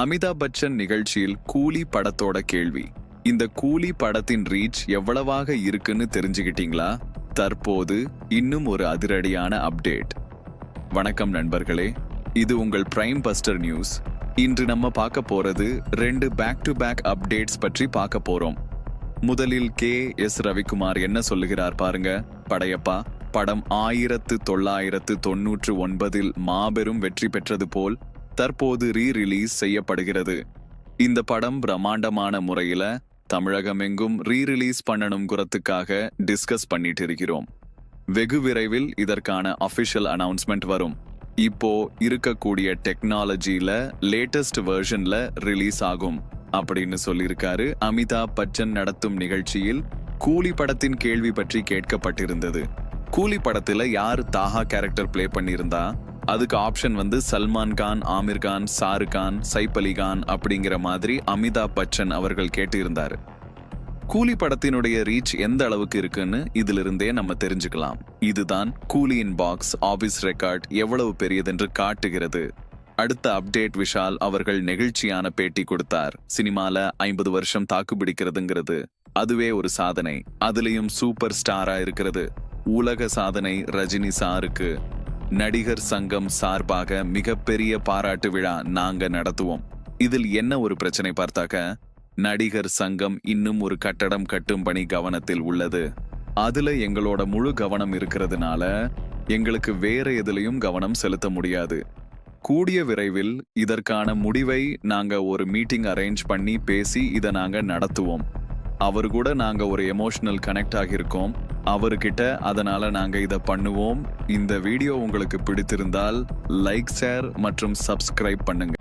அமிதாப் பச்சன் நிகழ்ச்சியில் கூலி படத்தோட கேள்வி. இந்த கூலி படத்தின் ரீச் எவ்வளவாக இருக்குன்னு தெரிஞ்சுக்கிட்டீங்களா? தற்போது இன்னும் ஒரு அதிரடியான அப்டேட். வணக்கம் நண்பர்களே இது உங்கள் பிரைம் பஸ்டர் நியூஸ் இன்று நம்ம பார்க்க போறது ரெண்டு பேக் டு பேக் அப்டேட்ஸ் பற்றி பார்க்க போறோம். முதலில் கே எஸ் ரவிக்குமார் என்ன சொல்லுகிறார் பாருங்க. படையப்பா படம் ஆயிரத்து தொள்ளாயிரத்து தொன்னூற்று ஒன்பதில் மாபெரும் வெற்றி பெற்றது போல் தற்போது ரீ ரிலீஸ் செய்யப்படுகிறது. இந்த படம் பிரம்மாண்டமான முறையில தமிழகமெங்கும் ரீ ரிலீஸ் பண்ணணுங்கிறதுக்காக டிஸ்கஸ் பண்ணிட்டு இருக்கிறோம். வெகு விரைவில் இதற்கான அஃபிஷியல் அனௌன்ஸ்மெண்ட் வரும். இப்போ இருக்கக்கூடிய டெக்னாலஜியில லேட்டஸ்ட் வேர்ஷன்ல ரிலீஸ் ஆகும் அப்படின்னு சொல்லியிருக்காரு அமிதாப் பச்சன் நடத்தும் நிகழ்ச்சியில் கூலி படத்தின் கேள்வி பற்றி கேட்கப்பட்டிருந்தது. கூலி படத்துல யார் தாஹா கேரக்டர் ப்ளே பண்ணியிருந்தா அதுக்கு ஆப்ஷன் வந்து சல்மான் கான் ஆமிர் கான் ஷாருக் கான் சைப் அலி கான் அப்படிங்கிற மாதிரி அமிதாப் பச்சன் அவர்கள் கேட்டிருந்தார். கூலி படத்தினுடைய ரீச் எந்த அளவுக்கு இருக்குன்னு இதிலிருந்தே நம்ம தெரிஞ்சுக்கலாம். இதுதான் கூலியின் பாக்ஸ் ஆபீஸ் ரெக்கார்ட் எவ்வளவு பெரியதென்று காட்டுகிறது. அடுத்த அப்டேட் விஷால் அவர்கள் நெகிழ்ச்சியான பேட்டி கொடுத்தார். சினிமால ஐம்பது வருஷம் தாக்கு பிடிக்கிறதுங்கிறது. அதுவே ஒரு சாதனை. அதுலயும் சூப்பர் ஸ்டாரா இருக்கிறது. உலக சாதனை ரஜினி சாருக்கு. நடிகர் சங்கம் சார்பாக மிகப்பெரிய பாராட்டு விழா நாங்க நடத்துவோம். இதில் என்ன ஒரு பிரச்சனை பார்த்தாக்க நடிகர் சங்கம் இன்னும் ஒரு கட்டடம் கட்டும் பணி கவனத்தில் உள்ளது. அதுல எங்களோட முழு கவனம் இருக்கிறதுனால எங்களுக்கு வேற எதுலையும் கவனம் செலுத்த முடியாது. கூடிய விரைவில் இதற்கான முடிவை நாங்க ஒரு மீட்டிங் அரேஞ்ச் பண்ணி பேசி இதை நாங்க நடத்துவோம். அவர் கூட நாங்க ஒரு எமோஷனல் கனெக்ட் ஆகியிருக்கோம். அவர்கிட்ட அதனால நாங்க இதை பண்ணுவோம். இந்த வீடியோ உங்களுக்கு பிடித்திருந்தால் லைக் ஷேர் மற்றும் சப்ஸ்கிரைப் பண்ணுங்க.